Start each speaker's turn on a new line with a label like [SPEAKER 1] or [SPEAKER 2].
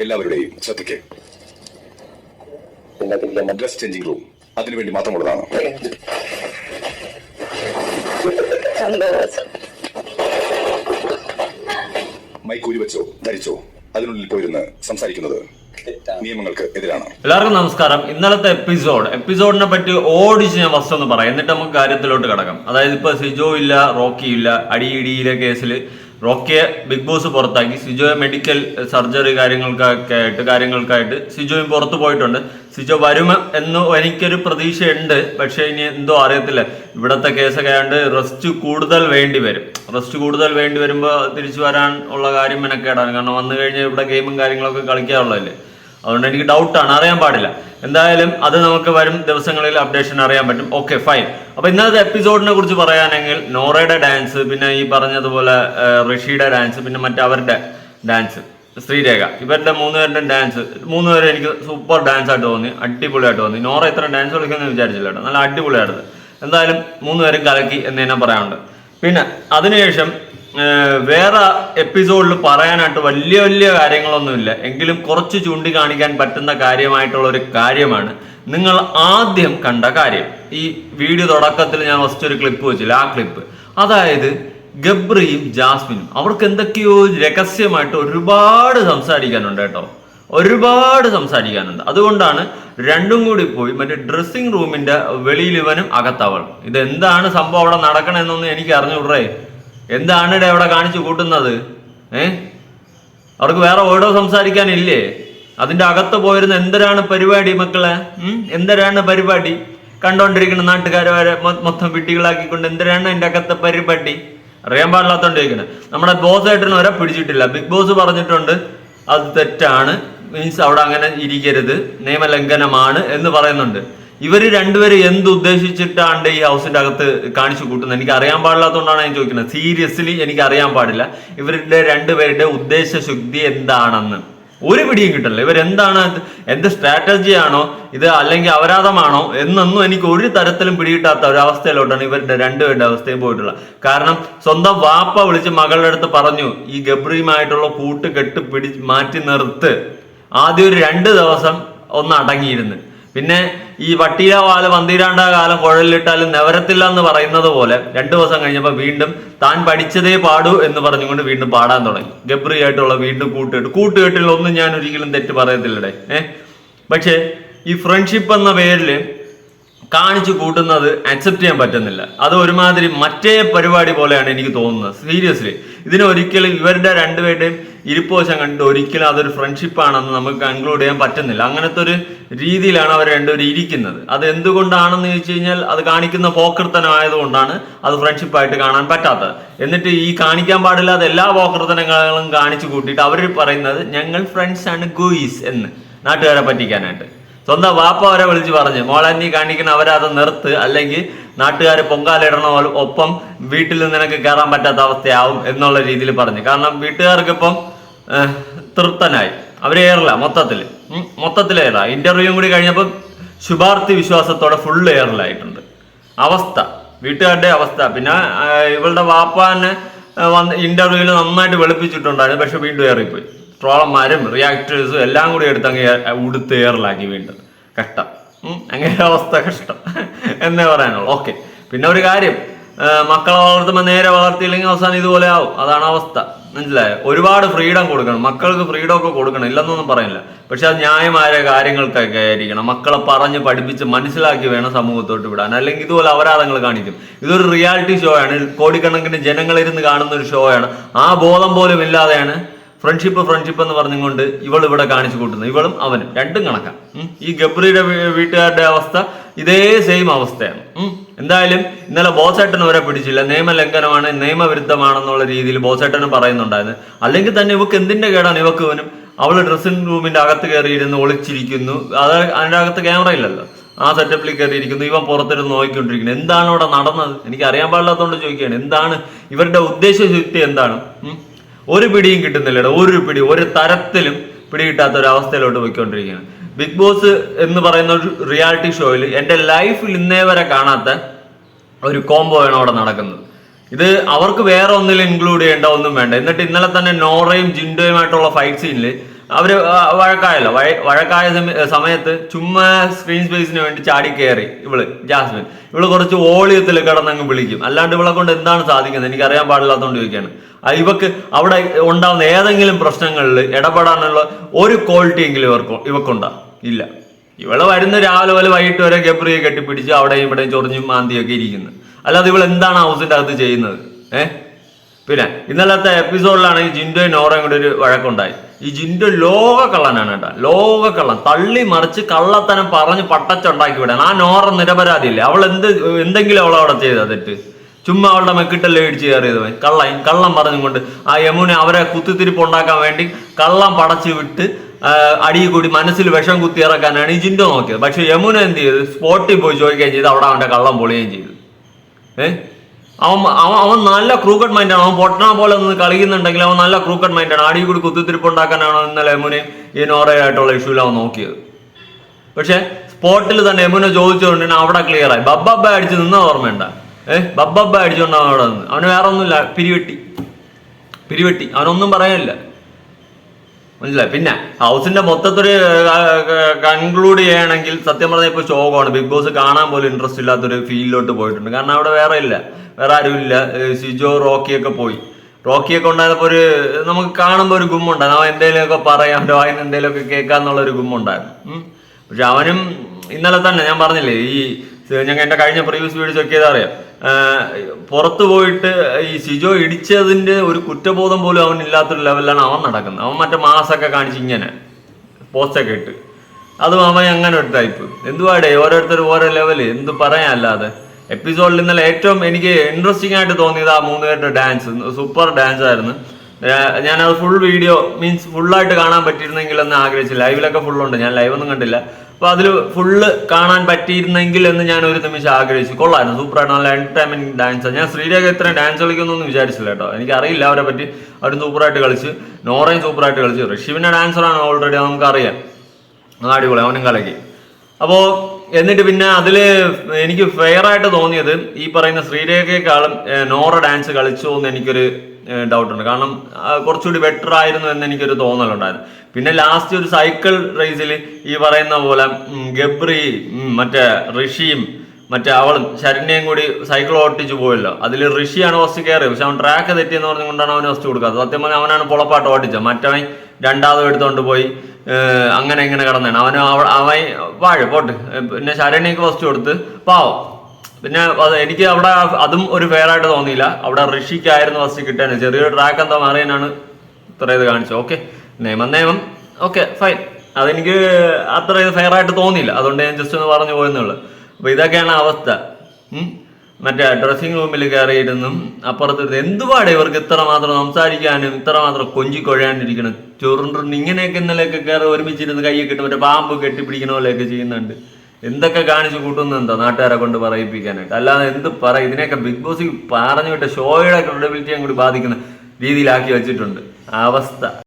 [SPEAKER 1] എല്ലാവരുടെയും ശ്രദ്ധയ്ക്ക്. Dress changing room അതിനുവേണ്ടി മാത്രമുള്ളതാണ്.
[SPEAKER 2] സന്തോഷം.
[SPEAKER 1] മൈക്ക് ഊരിവെച്ചോ ധരിച്ചോ. അതിനുള്ളിൽ പോയിരുന്ന് സംസാരിക്കുന്നത് നിയമങ്ങൾക്ക് എതിരാണ്.
[SPEAKER 3] എല്ലാവർക്കും നമസ്കാരം. ഇന്നലത്തെ എപ്പിസോഡ് എപ്പിസോഡിനെ പറ്റി ഓടിച്ച് ഞാൻ ഫസ്റ്റ് ഒന്ന് പറയാം. എന്നിട്ട് നമുക്ക് കാര്യത്തിലോട്ട് കിടക്കാം. അതായത് ഇപ്പൊ സിജോ ഇല്ല റോക്കി ഇല്ല അടിയിടിയിലെ കേസിൽ റോക്കിയെ ബിഗ് ബോസ് പുറത്താക്കി. സിജോയെ മെഡിക്കൽ സർജറി കാര്യങ്ങൾക്കൊക്കെ ആയിട്ട് കാര്യങ്ങൾക്കായിട്ട് സിജോയും പുറത്തു പോയിട്ടുണ്ട്. സിജോ വരും എന്ന് എനിക്കൊരു പ്രതീക്ഷയുണ്ട്. പക്ഷേ ഇനി എന്തോ അറിയത്തില്ല. ഇവിടത്തെ കേസൊക്കെ ആയതുകൊണ്ട് റെസ്റ്റ് കൂടുതൽ വേണ്ടി വരും. റെസ്റ്റ് കൂടുതൽ വേണ്ടി വരുമ്പോൾ തിരിച്ചു വരാൻ ഉള്ള കാര്യം മെനക്കേടാണ്. കാരണം വന്നു കഴിഞ്ഞാൽ ഇവിടെ ഗെയിമും കാര്യങ്ങളൊക്കെ കളിക്കാറുള്ളതല്ലേ. അതുകൊണ്ട് എനിക്ക് ഡൗട്ടാണ് അറിയാൻ പാടില്ല. എന്തായാലും അത് നമുക്ക് വരും ദിവസങ്ങളിൽ അപ്ഡേഷൻ അറിയാൻ പറ്റും. ഓക്കെ ഫൈൻ അപ്പൊ ഇന്നത്തെ എപ്പിസോഡിനെ കുറിച്ച് പറയാനെങ്കിൽ നോറയുടെ ഡാൻസ് പിന്നെ ഈ പറഞ്ഞതുപോലെ ഋഷിയുടെ ഡാൻസ് പിന്നെ മറ്റവരുടെ ഡാൻസ് ശ്രീരേഖ. ഇവരുടെ മൂന്നുപേരുടെ ഡാൻസ് മൂന്നുപേരും എനിക്ക് സൂപ്പർ ഡാൻസ് ആയിട്ട് തോന്നി. അടിപൊളിയായിട്ട് തോന്നി. നോറ ഇത്ര ഡാൻസ് കളിക്കുമെന്ന് വിചാരിച്ചില്ല കേട്ടോ. നല്ല അടിപൊളിയായിരുന്നു. എന്തായാലും മൂന്നുപേരും കലക്കി എന്ന് തന്നെ പറയാനുണ്ട്. പിന്നെ അതിനുശേഷം വേറെ എപ്പിസോഡിൽ പറയാനായിട്ട് വലിയ വലിയ കാര്യങ്ങളൊന്നുമില്ല. എങ്കിലും കുറച്ച് ചൂണ്ടിക്കാണിക്കാൻ പറ്റുന്ന കാര്യമായിട്ടുള്ള ഒരു കാര്യമാണ്. നിങ്ങൾ ആദ്യം കണ്ട കാര്യം. ഈ വീഡിയോ തുടക്കത്തിൽ ഞാൻ ഫസ്റ്റ് ഒരു ക്ലിപ്പ് വെച്ചില്ല. ആ ക്ലിപ്പ് അതായത് ഗബ്രിയും ജാസ്മിനും. അവർക്ക് എന്തൊക്കെയോ രഹസ്യമായിട്ട് ഒരുപാട് സംസാരിക്കാനുണ്ട് കേട്ടോ. ഒരുപാട് സംസാരിക്കാനുണ്ട്. അതുകൊണ്ടാണ് രണ്ടും കൂടി പോയി മറ്റേ ഡ്രസ്സിംഗ് റൂമിന്റെ വെളിയിൽ ഇവനും അകത്തവളും ഇത് എന്താണ് സംഭവം? അവിടെ നടക്കണമെന്നൊന്നും എനിക്ക് അറിഞ്ഞുകൂടേ എന്താണ് ഇട അവിടെ കാണിച്ചു കൂട്ടുന്നത്? ഏ? അവർക്ക് വേറെ ഓടോ സംസാരിക്കാനില്ലേ? അതിന്റെ അകത്ത് പോയിരുന്ന എന്തരാണ് പരിപാടി മക്കളെ? എന്തരാണ് പരിപാടി? കണ്ടോണ്ടിരിക്കുന്ന നാട്ടുകാരെ മൊത്തം വിട്ടികളാക്കിക്കൊണ്ട് എന്തരാണ് എന്റെ അകത്തെ പരിപാടി? അറിയാൻ പാടില്ലാത്തോണ്ട് ചോദിക്കുന്നത് നമ്മുടെ ബോസ് ഏട്ടന് വരെ പിടിച്ചിട്ടില്ല. ബിഗ് ബോസ് പറഞ്ഞിട്ടുണ്ട് അത് തെറ്റാണ്. മീൻസ് അവിടെ അങ്ങനെ ഇരിക്കരുത്. നിയമലംഘനമാണ് എന്ന് പറയുന്നുണ്ട്. ഇവർ രണ്ടുപേരും എന്ത് ഉദ്ദേശിച്ചിട്ടാണ് ഈ ഹൗസിന്റെ അകത്ത് കാണിച്ചു കൂട്ടുന്നത്? എനിക്ക് അറിയാൻ പാടില്ലാത്തതുകൊണ്ടാണ് ഞാൻ ചോദിക്കുന്നത്. സീരിയസ്ലി എനിക്ക് അറിയാൻ പാടില്ല. ഇവരുടെ രണ്ടുപേരുടെ ഉദ്ദേശ ശുദ്ധി എന്താണെന്ന്. ഒരു പിടിയും കിട്ടില്ല ഇവരെന്താണ്? എന്ത് സ്ട്രാറ്റജി ആണോ? ഇത് അല്ലെങ്കിൽ അപരാധമാണോ? എന്നൊന്നും എനിക്ക് ഒരു തരത്തിലും പിടികിട്ടാത്ത ഒരവസ്ഥയിലോട്ടാണ് ഇവരുടെ രണ്ടുപേരുടെ അവസ്ഥയും പോയിട്ടുള്ളത്. കാരണം സ്വന്തം വാപ്പ വിളിച്ച് മകളുടെ അടുത്ത് പറഞ്ഞു ഈ ഗബ്രിയുമായിട്ടുള്ള കൂട്ട് കെട്ട് പിടി മാറ്റി നിർത്ത്. ആദ്യം ഒരു രണ്ട് ദിവസം ഒന്ന് അടങ്ങിയിരുന്ന്. പിന്നെ ഈ വട്ടിയ വാൽ വന്തിരാണ്ട കാലം കുഴലിലിട്ടാലും നവരത്തില്ല എന്ന് പറയുന്നത് പോലെ രണ്ടു ദിവസം കഴിഞ്ഞപ്പോൾ വീണ്ടും താൻ പഠിച്ചതേ പാടൂ എന്ന് പറഞ്ഞുകൊണ്ട് വീണ്ടും പാടാൻ തുടങ്ങി. ഗബ്രി ആയിട്ടുള്ള വീണ്ടും കൂട്ടുകെട്ട്. കൂട്ടുകെട്ടിൽ ഒന്നും ഞാൻ ഒരിക്കലും തെറ്റ് പറയത്തില്ലടേ. ഏഹ് പക്ഷേ ഈ ഫ്രണ്ട്ഷിപ്പ് എന്ന പേരിൽ കാണിച്ചു കൂട്ടുന്നത് അക്സെപ്റ്റ് ചെയ്യാൻ പറ്റുന്നില്ല. അത് ഒരുമാതിരി മറ്റേ പരിപാടി പോലെയാണ് എനിക്ക് തോന്നുന്നത്. സീരിയസ്ലി ഇതിനൊരിക്കലും ഇവരുടെ രണ്ടുപേരുടെയും ഇരിപ്പ് വശം കണ്ടിട്ട് ഒരിക്കലും അതൊരു ഫ്രണ്ട്ഷിപ്പാണെന്ന് നമുക്ക് കൺക്ലൂഡ് ചെയ്യാൻ പറ്റുന്നില്ല. അങ്ങനത്തെ ഒരു രീതിയിലാണ് അവർ രണ്ടുപേരും ഇരിക്കുന്നത്. അത് എന്തുകൊണ്ടാണെന്ന് ചോദിച്ചു കഴിഞ്ഞാൽ അത് കാണിക്കുന്ന പോക്കർത്തനമായതുകൊണ്ടാണ് അത് ഫ്രണ്ട്ഷിപ്പായിട്ട് കാണാൻ പറ്റാത്തത്. എന്നിട്ട് ഈ കാണിക്കാൻ പാടില്ലാത്ത എല്ലാ പോക്കർത്തനങ്ങളും കാണിച്ചു കൂട്ടിയിട്ട് അവർ പറയുന്നത് ഞങ്ങൾ ഫ്രണ്ട്സ് ആണ് ഗുയിസ് എന്ന്. നാട്ടുകാരെ പറ്റിക്കാനായിട്ട്. സ്വന്തം വാപ്പ അവരെ വിളിച്ച് പറഞ്ഞു മോളെ നീ കാണിക്കണം അവരെ അത് നിർത്ത്. അല്ലെങ്കിൽ നാട്ടുകാർ പൊങ്കാലിടണ ഒപ്പം വീട്ടിൽ നിനക്ക് കയറാൻ പറ്റാത്ത അവസ്ഥയാവും എന്നുള്ള രീതിയിൽ പറഞ്ഞു. കാരണം വീട്ടുകാർക്ക് ഇപ്പം തൃപ്തനായി. അവർ ഏറില്ല മൊത്തത്തിൽ മൊത്തത്തിൽ ഏറാ. ഇന്റർവ്യൂ കൂടി കഴിഞ്ഞപ്പോൾ ശുഭാർത്ഥി വിശ്വാസത്തോടെ ഫുൾ എയറിലായിട്ടുണ്ട് അവസ്ഥ. വീട്ടുകാരുടെ അവസ്ഥ. പിന്നെ ഇവളുടെ വാപ്പാനെ തന്നെ വന്ന് ഇന്റർവ്യൂവിൽ നന്നായിട്ട് വെളുപ്പിച്ചിട്ടുണ്ടായിരുന്നു. പക്ഷെ വീണ്ടും ഏറിപ്പോയി. ട്രോളന്മാരും റിയാക്ടേഴ്സും എല്ലാം കൂടി എടുത്ത് അങ്ങ് ഉടുത്ത് ഏറിലാക്കി വീണ്ടും. കഷ്ടം. അങ്ങനെ അവസ്ഥ കഷ്ടം എന്നേ പറയാനുള്ളൂ. ഓക്കെ പിന്നെ ഒരു കാര്യം മക്കളെ വളർത്തുമ്പോൾ നേരെ വളർത്തിയില്ലെങ്കിൽ അവസാനം ഇതുപോലെ ആവും. അതാണ് അവസ്ഥ. മനസ്സിലായോ? ഒരുപാട് ഫ്രീഡം കൊടുക്കണം. മക്കൾക്ക് ഫ്രീഡം ഒക്കെ കൊടുക്കണം. ഇല്ലെന്നൊന്നും പറയുന്നില്ല പക്ഷെ അത് ന്യായമായ കാര്യങ്ങൾക്കൊക്കെ ആയിരിക്കണം. മക്കളെ പറഞ്ഞ് പഠിപ്പിച്ച് മനസ്സിലാക്കി വേണം സമൂഹത്തോട്ട് വിടാൻ. അല്ലെങ്കിൽ ഇതുപോലെ അപരാധങ്ങൾ കാണിക്കും. ഇതൊരു റിയാലിറ്റി ഷോ ആണ്. കോടിക്കണക്കിന് ജനങ്ങളിരുന്ന് കാണുന്ന ഒരു ഷോ ആണ്. ആ ബോധം പോലും ഇല്ലാതെയാണ് ഫ്രണ്ട്ഷിപ്പ് ഫ്രണ്ട്ഷിപ്പ് എന്ന് പറഞ്ഞുകൊണ്ട് ഇവൾ ഇവിടെ കാണിച്ചു കൂട്ടുന്നു. ഇവളും അവനും രണ്ടും കണക്കാം. ഈ ഗബ്രിയുടെ വീട്ടുകാരുടെ അവസ്ഥ ഇതേ സെയിം അവസ്ഥയാണ്. എന്തായാലും ഇന്നലെ ബോസേട്ടൻ അവരെ പിടിച്ചില്ല. നിയമലംഘനമാണ് നിയമവിരുദ്ധമാണെന്നുള്ള രീതിയിൽ ബോസേട്ടന് പറയുന്നുണ്ടായിരുന്നു. അല്ലെങ്കിൽ തന്നെ ഇവക്ക് എന്തിന്റെ കേടാണ് ഇവക്ക് ഇവനും? അവൾ ഡ്രസ്സിംഗ് റൂമിന്റെ അകത്ത് കയറിയിരുന്ന് ഒളിച്ചിരിക്കുന്നു. അത് അതിന്റെ അകത്ത് ക്യാമറ ഇല്ലല്ലോ. ആ സെറ്റപ്പിൽ കയറിയിരിക്കുന്നു. ഇവൻ പുറത്തിരുന്ന് നോക്കിക്കൊണ്ടിരിക്കുന്നു. എന്താണ് ഇവിടെ നടന്നത്? എനിക്ക് അറിയാൻ പാടില്ലാത്തതുകൊണ്ട് ചോദിക്കുകയാണ്. എന്താണ്? ഇവരുടെ ഉദ്ദേശ ശുദ്ധി എന്താണ്? ഒരു പിടിയും കിട്ടുന്നില്ല ഒരു പിടി ഒരു തരത്തിലും പിടി കിട്ടാത്ത ഒരു അവസ്ഥയിലോട്ട് പോയിക്കൊണ്ടിരിക്കുകയാണ്. ബിഗ് ബോസ് എന്ന് പറയുന്ന ഒരു റിയാലിറ്റി ഷോയിൽ എന്റെ ലൈഫിൽ ഇന്നേ വരെ കാണാത്ത ഒരു കോംബോ ആണ് അവിടെ നടക്കുന്നത്. ഇത് അവർക്ക് വേറെ ഒന്നിലും ഇൻക്ലൂഡ് ചെയ്യേണ്ട ഒന്നും വേണ്ട. എന്നിട്ട് ഇന്നലെ തന്നെ നോറയും ജിൻഡോയുമായിട്ടുള്ള ഫൈറ്റ് സീനിൽ അവർ വഴക്കായല്ലോ. വഴ- വഴക്കായ സമയത്ത് ചുമ്മാ സ്ക്രീൻ സ്പേസിന് വേണ്ടി ചാടി കയറി ഇവൾ ജാസ്മിൻ. ഇവൾ കുറച്ച് ഓളിയത്തിൽ കിടന്നങ്ങ് വിളിക്കും. അല്ലാണ്ട് ഇവളെ കൊണ്ട് എന്താണ് സാധിക്കുന്നത്? എനിക്ക് അറിയാൻ പാടില്ലാത്തതുകൊണ്ട് ചോദിക്കാണ് ഇവക്ക് അവിടെ ഉണ്ടാവുന്ന ഏതെങ്കിലും പ്രശ്നങ്ങളിൽ ഇടപെടാനുള്ള ഒരു ക്വാളിറ്റി എങ്കിലും ഇവർക്ക് ഇവക്കുണ്ടാ. ഇല്ല. ഇവൾ വരുന്ന രാവിലെ പോലെ വൈകിട്ട് വരെ ഗബ്രിയെ കെട്ടിപ്പിടിച്ച് അവിടെയും ഇവിടെയും ചൊറിഞ്ഞും മാന്തിയൊക്കെ ഇരിക്കുന്നു. അല്ലാതെ ഇവൾ എന്താണ് ഹൗസിന്റെ അകത്ത് ചെയ്യുന്നത്? ഏഹ് പിന്നെ ഇന്നലത്തെ എപ്പിസോഡിലാണെങ്കിൽ ജിൻഡോയും നോറയും കൂടെ ഒരു വഴക്കുണ്ടായി. ഈ ജിൻഡു ലോക കള്ളനാണ് കേട്ടോ. ലോക കള്ളൻ തള്ളി മറിച്ച് കള്ളത്തനം പറഞ്ഞ് പട്ടച്ചുണ്ടാക്കി വിടാൻ ആ നോറ നിരപരാധിയില്ലേ? അവൾ എന്ത് എന്തെങ്കിലും അവൾ അവിടെ ചെയ്താ തെറ്റ്? ചുമ്മാ അവളുടെ മെക്കിട്ടല്ലേ ഇടിച്ച് കയറിയത്. കള്ളൻ കള്ളം പറഞ്ഞുകൊണ്ട് ആ യമുന അവരെ കുത്തിത്തിരിപ്പ് ഉണ്ടാക്കാൻ വേണ്ടി കള്ളം പടച്ചു വിട്ട് അടിയിൽ കൂടി മനസ്സിൽ വിഷം കുത്തി ഇറക്കാനാണ് ഈ ജിൻഡോ നോക്കിയത്. പക്ഷെ യമുന എന്ത് ചെയ്തു? സ്പോട്ടിൽ പോയി ചോദിക്കുകയും ചെയ്ത്. അവിടെ അവന്റെ കള്ളം പൊളിയുകയും ചെയ്തു. ഏഹ് അവൻ അവൻ അവൻ നല്ല മൈൻഡ് മൈൻഡാണ് അവൻ പൊട്ടണ പോലെ നിന്ന് കളിക്കുന്നുണ്ടെങ്കിൽ അവൻ നല്ല ക്രൂക്കഡ് മൈൻഡാണ് അടിയിൽ കൂടി കുത്തിത്തിരിപ്പ് ഉണ്ടാക്കാനാണ് ഇന്നലെ എമുനെ ഈ നോറയായിട്ടുള്ള ഇഷ്യൂൽ അവൻ നോക്കിയത്. പക്ഷെ സ്പോട്ടിൽ തന്നെ എമുനെ ചോദിച്ചുകൊണ്ട് അവിടെ ക്ലിയർ ആയി. ബബ്ബബ്ബ അടിച്ച് നിന്ന ഓർമ്മയുണ്ട? ഏഹ് ബബ്ബബ്ബ അടിച്ചുകൊണ്ടാണ് അവിടെ നിന്ന്. അവന് വേറെ ഒന്നുമില്ല പിരിവെട്ടി. പിരിവെട്ടി. അവനൊന്നും പറയാനില്ല മനസ്സിലായി. പിന്നെ ഹൗസിന്റെ മൊത്തത്തിൽ കൺക്ലൂഡ് ചെയ്യണമെങ്കിൽ സത്യം പറഞ്ഞാൽ ഇപ്പൊ ശോകമാണ്. ബിഗ് ബോസ് കാണാൻ പോലും ഇൻട്രസ്റ്റ് ഇല്ലാത്തൊരു ഫീലിലോട്ട് പോയിട്ടുണ്ട്. കാരണം അവിടെ വേറെ ഇല്ല. വേറെ ആരും ഇല്ല സിജോ റോക്കിയൊക്കെ പോയി. റോക്കിയൊക്കെ ഉണ്ടായപ്പോ ഒരു നമുക്ക് കാണുമ്പോൾ ഒരു ഗുമ്മുണ്ടായിരുന്നു. അവൻ എന്തെങ്കിലുമൊക്കെ പറയാം അവൻ എന്തെങ്കിലുമൊക്കെ കേൾക്കാന്നുള്ള ഒരു ഗുമ്മുണ്ടായിരുന്നു. പക്ഷെ അവനും ഇന്നലെ തന്നെ ഞാൻ പറഞ്ഞില്ലേ ഈ ഞങ്ങൾ എന്റെ കഴിഞ്ഞ പ്രീവിയസ് വീഡിയോസ് ചെയ്താൽ അറിയാം? പുറത്തു പോയിട്ട് ഈ സിജോ ഇടിച്ചതിന്റെ ഒരു കുറ്റബോധം പോലും അവൻ ഇല്ലാത്തൊരു ലെവലിലാണ് അവൻ നടക്കുന്നത്. അവൻ മറ്റേ മാസൊക്കെ കാണിച്ച് ഇങ്ങനെ പോസ്റ്റൊക്കെ ഇട്ട്. അതും അവൻ അങ്ങനെ ഒരു ടൈപ്പ് എന്തുവാടേ ഓരോരുത്തർ ഓരോ ലെവൽ എന്ത് പറയാൻ അല്ലാതെ എപ്പിസോഡിൽ ഇന്നലെ ഏറ്റവും എനിക്ക് ഇൻട്രസ്റ്റിംഗ് ആയിട്ട് തോന്നിയത് ആ മൂന്ന് പേരുടെ ഡാൻസ് സൂപ്പർ ഡാൻസ് ആയിരുന്നു. ഞാനത് ഫുൾ വീഡിയോ മീൻസ് ഫുള്ളായിട്ട് കാണാൻ പറ്റിയിരുന്നെങ്കിൽ എന്ന് ആഗ്രഹിച്ചു. ലൈവിലൊക്കെ ഫുള്ളുണ്ട് ഞാൻ ലൈവൊന്നും കണ്ടില്ല. അപ്പൊ അതിൽ ഫുള്ള് കാണാൻ പറ്റിയിരുന്നെങ്കിൽ എന്ന് ഞാൻ ഒരു നിമിഷം ആഗ്രഹിച്ചു. കൊള്ളായിരുന്നു സൂപ്പറായിട്ട് നല്ല എന്റർടൈൻമെന്റ് ഡാൻസ് ഞാൻ ശ്രീരേഖ ഇത്രയും ഡാൻസ് കളിക്കുന്നൊന്നും വിചാരിച്ചില്ല കേട്ടോ. എനിക്ക് അറിയില്ല അവരെ പറ്റി. അവർ സൂപ്പറായിട്ട് കളിച്ച് നോറയും സൂപ്പറായിട്ട് കളിച്ചു. ഋഷിവിന്റെ ഡാൻസറാണ് ഓൾറെഡി നമുക്കറിയാം. അടിപൊളി അവനും കലക്കി. അപ്പോ എന്നിട്ട് പിന്നെ അതിൽ എനിക്ക് ഫെയർ ആയിട്ട് തോന്നിയത് ഈ പറയുന്ന ശ്രീരേഖയെക്കാളും നോറ ഡാൻസ് കളിച്ചു എന്ന് എനിക്കൊരു ഡൗട്ട് ഉണ്ട്. കാരണം കുറച്ചുകൂടി ബെറ്റർ ആയിരുന്നു എന്ന് എനിക്കൊരു തോന്നലുണ്ടായിരുന്നു. പിന്നെ ലാസ്റ്റ് ഒരു സൈക്കിൾ റേസിൽ ഈ പറയുന്ന പോലെ ഗബ്രി മറ്റേ ഋഷിയും മറ്റേ അവളും ശരണ്യയും കൂടി സൈക്കിൾ ഓട്ടിച്ചു പോയല്ലോ. അതിൽ ഋഷിയാണ് ഫസ്റ്റ് കയറിയത് പക്ഷെ അവൻ ട്രാക്ക് തെറ്റിയെന്ന് പറഞ്ഞുകൊണ്ടാണ് അവന് ഫസ്റ്റ് കൊടുക്കാത്തത്. സത്യം പറഞ്ഞാൽ അവനാണ് പൊളപ്പാട്ട് ഓട്ടിച്ചത് മറ്റവൻ രണ്ടാമതും എടുത്തുകൊണ്ട് പോയി അങ്ങനെ ഇങ്ങനെ കിടന്നാണ് അവന് അവ- അവൻ വാഴ പോട്ട്. പിന്നെ ശരണ്യക്ക് ഫസ്റ്റ് കൊടുത്ത് പാവം. പിന്നെ എനിക്ക് അവിടെ അതും ഒരു ഫെയറായിട്ട് തോന്നിയില്ല. അവിടെ ഋഷിക്കായിരുന്നു ഫസ്റ്റ് കിട്ടാൻ. ചെറിയൊരു ട്രാക്ക് എന്താ മാറിയാനാണ് ഇത്ര ഇത് കാണിച്ചത്. ഓക്കെ നിയമം നിയമം. ഓക്കെ ഫൈൻ അതെനിക്ക് അത്ര ഇത് ഫെയറായിട്ട് തോന്നിയില്ല. അതുകൊണ്ട് ഞാൻ ജസ്റ്റ് ഒന്ന് പറഞ്ഞു പോയെന്നുള്ളു. അപ്പൊ ഇതൊക്കെയാണ് അവസ്ഥ. മറ്റേ ഡ്രസ്സിംഗ് റൂമിൽ കയറിയിരുന്നും അപ്പുറത്ത് എന്തുപാടെ ഇവർക്ക് ഇത്ര മാത്രം സംസാരിക്കാനും ഇത്ര മാത്രം കൊഞ്ചിക്കൊഴയാണ്ടിരിക്കണം ചുരുണ്ടുണ്ട് ഇങ്ങനെയൊക്കെ ഇന്നലെയൊക്കെ കയറി ഒരുമിച്ചിരുന്ന് കൈയൊക്കെ ഇട്ട് മറ്റേ പാമ്പ് കെട്ടിപ്പിടിക്കണ പോലെയൊക്കെ ചെയ്യുന്നുണ്ട്. എന്തൊക്കെ കാണിച്ചു കൂട്ടുന്നുണ്ടോ നാട്ടുകാരെ കൊണ്ട് പറയിപ്പിക്കാനായിട്ട്? അല്ലാതെ എന്ത് പറ ഇതിനെയൊക്കെ ബിഗ് ബോസ് പറഞ്ഞു വിട്ട ഷോയുടെ ക്രെഡിബിലിറ്റിയും കൂടി ബാധിക്കുന്ന രീതിയിലാക്കി വെച്ചിട്ടുണ്ട്. അവസ്ഥ.